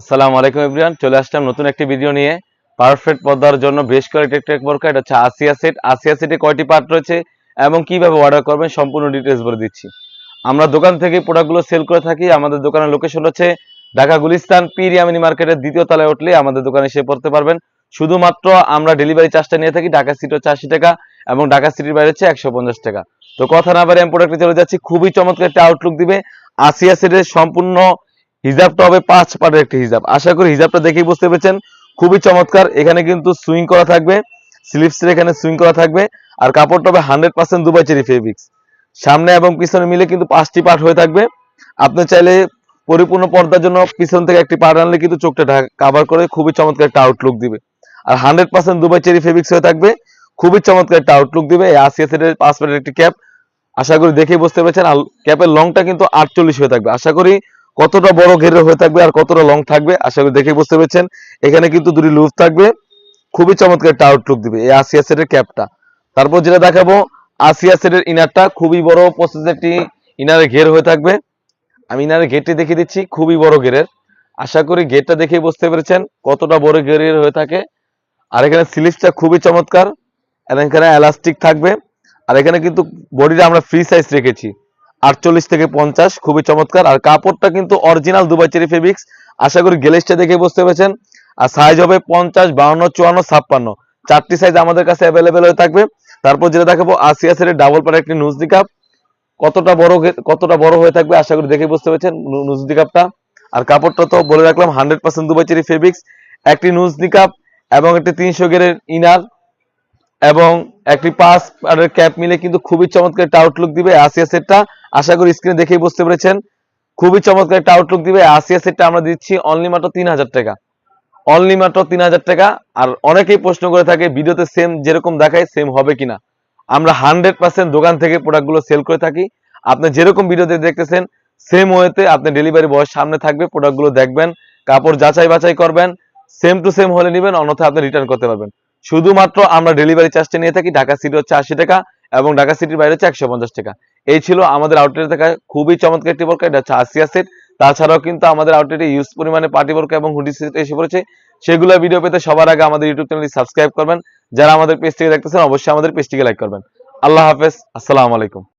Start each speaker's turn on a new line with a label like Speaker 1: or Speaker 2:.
Speaker 1: আসসালামু আলাইকুম এভরিওয়ান, চলে আসলাম নতুন একটি ভিডিও নিয়ে। পারফেক্ট পর্দার জন্য বেশ কয়েকটি একটা বোরকা এটা হচ্ছে আসিয়া সেট আসিয়া সেটে কয়টি পার্ট রয়েছে এবং কীভাবে অর্ডার করবেন সম্পূর্ণ ডিটেলস বলে দিচ্ছি। আমরা দোকান থেকে প্রোডাক্টগুলো সেল করে থাকি। আমাদের দোকানের লোকেশন হচ্ছে ঢাকা গুলিস্তান, পিরিয়ামিনি মার্কেটের দ্বিতীয় তলায় উঠলে আমাদের দোকানে এসে পড়তে পারবেন। শুধুমাত্র আমরা ডেলিভারি চার্জটা নিয়ে থাকি, ঢাকা সিটি হচ্ছে আশি টাকা এবং ঢাকা সিটির বাইরে হচ্ছে একশো পঞ্চাশ টাকা। তো কথা না বারে আমি প্রোডাক্টে চলে যাচ্ছি। খুবই চমৎকার একটা আউটলুক দিবে। আসিয়া সেটের সম্পূর্ণ হিজাবটা হবে পাঁচ পাটের একটি হিজাব। আশা করি হিজাবটা দেখেই বুঝতে পেরেছেন। খুবই চমৎকার। এখানে কিন্তু সুইং করা থাকবে। স্লিপসের এখানে সুইং করা থাকবে। আর কাপড়টা হবে hundred percent Dubai cherry fabrics. সামনে এবং পিছনে মিলে কিন্তু পাঁচটি পার্ট হয়ে থাকবে। আপনি চাইলে পরিপূর্ণ পর্দার জন্য পিছন থেকে একটি পার্ট আনলে কিন্তু চোখটা কাভার করে খুবই চমৎকার একটা আউটলুক দিবে। আর hundred percent Dubai cherry fabrics হয়ে থাকবে। খুবই চমৎকার একটা আউটলুক দিবে। এই আসিয়া সেটের পাঁচ পাটের একটি ক্যাপ আশা করি দেখেই বুঝতে পেরেছেন। আর ক্যাপের লংটা কিন্তু আটচল্লিশ হয়ে থাকবে। আশা করি কতটা বড় ঘেরের হয়ে থাকবে আর কতটা লং থাকবে, আশা করি দেখে বুঝতে পেরেছেন। এখানে কিন্তু দুটি লুপ থাকবে, খুবই চমৎকার একটা আউটলুক দিবে, এই আসিয়া সেটের ক্যাপটা তারপর যেটা দেখাবো আসিয়া সেটের ইনারটা খুবই বড় প্রসেস একটি ইনারের ঘের হয়ে থাকবে। আমি ইনারের ঘেরটি দেখিয়ে দিচ্ছি, খুবই বড় ঘেরের। আশা করি গেটটা দেখে বুঝতে পেরেছেন কতটা বড় ঘেরের হয়ে থাকে। আর এখানে স্লিপসটা খুবই চমৎকার, আর এখানে এলাস্টিক থাকবে। আর এখানে কিন্তু বডিটা আমরা ফ্রি সাইজ রেখেছি। আটচল্লিশ থেকে পঞ্চাশ, খুবই চমৎকার। আর কাপড়টা কিন্তু অরিজিনাল দুবাই চেরি ফেব্রিক্স আশা করি গ্লেসটা দেখে বুঝতে পেরেছেন। আর সাইজ হবে পঞ্চাশ, বাউন্ন, চুয়ান্ন, ছাপ্পান্ন। চারটি সাইজ আমাদের কাছে অ্যাভেলেবেল হয়ে থাকবে। তারপর যেটা দেখাবো আসিয়া সেটের ডাবল পার একটি নুজদি কাপ কতটা বড় কতটা বড় হয়ে থাকবে আশা করি দেখে বুঝতে পেরেছেন নুজদি কাপটা আর কাপড়টা তো বলে রাখলাম hundred percent Dubai cherry fabrics একটি নুজদি কাপ এবং একটি তিনশো গেরের ইনার এবং একটি পাস আর ক্যাপ মিলে কিন্তু খুবই চমৎকার একটা আউটলুক দিবে আসিয়া সেটটা আশা করি স্ক্রিনে দেখেই বুঝতে পেরেছেন। খুবই চমৎকার একটা আউটলুক দিবে। আসিয়া সেটটা আমরা দিচ্ছি অনলি মাত্র তিন হাজার টাকা। অনলি মাত্র তিন হাজার টাকা। আর অনেকেই প্রশ্ন করে থাকে ভিডিওতে সেম যেরকম দেখায় সেম হবে কিনা? আমরা হান্ড্রেড পার্সেন্ট দোকান থেকে প্রোডাক্টগুলো সেল করে থাকি। আপনি যেরকম ভিডিওতে দেখতেছেন সেম ওয়েতে আপনি ডেলিভারি বয়ের সামনে থাকবে প্রোডাক্টগুলো দেখবেন, কাপড় যাচাই বাছাই করবেন সেম টু সেম হলে নেবেন, অন্যথায় আপনি রিটার্ন করতে পারবেন। শুধুমাত্র আমরা ডেলিভারি চার্জটা নিয়ে থাকি, ঢাকা সিটি হচ্ছে আশি টাকা এবং ঢাকা সিটির বাইরে হচ্ছে একশো পঞ্চাশ টাকা। এই ছিল আমাদের আউটলেটে থাকা খুবই চমৎকার একটি বর্কা এটা হচ্ছে আসিয়া সেট তাছাড়াও কিন্তু আমাদের আউটলেটে ইউজ পরিমাণে পার্টি বর্ক এবং হুডি সেট এসে পড়েছে। সেগুলো ভিডিও পেতে সবার আগে আমাদের ইউটিউব চ্যানেলটি সাবস্ক্রাইব করবেন। যারা আমাদের পেজটিকে দেখতেছেন, অবশ্যই আমাদের পেজটিকে লাইক করবেন। আল্লাহ হাফেজ, আসসালামু আলাইকুম।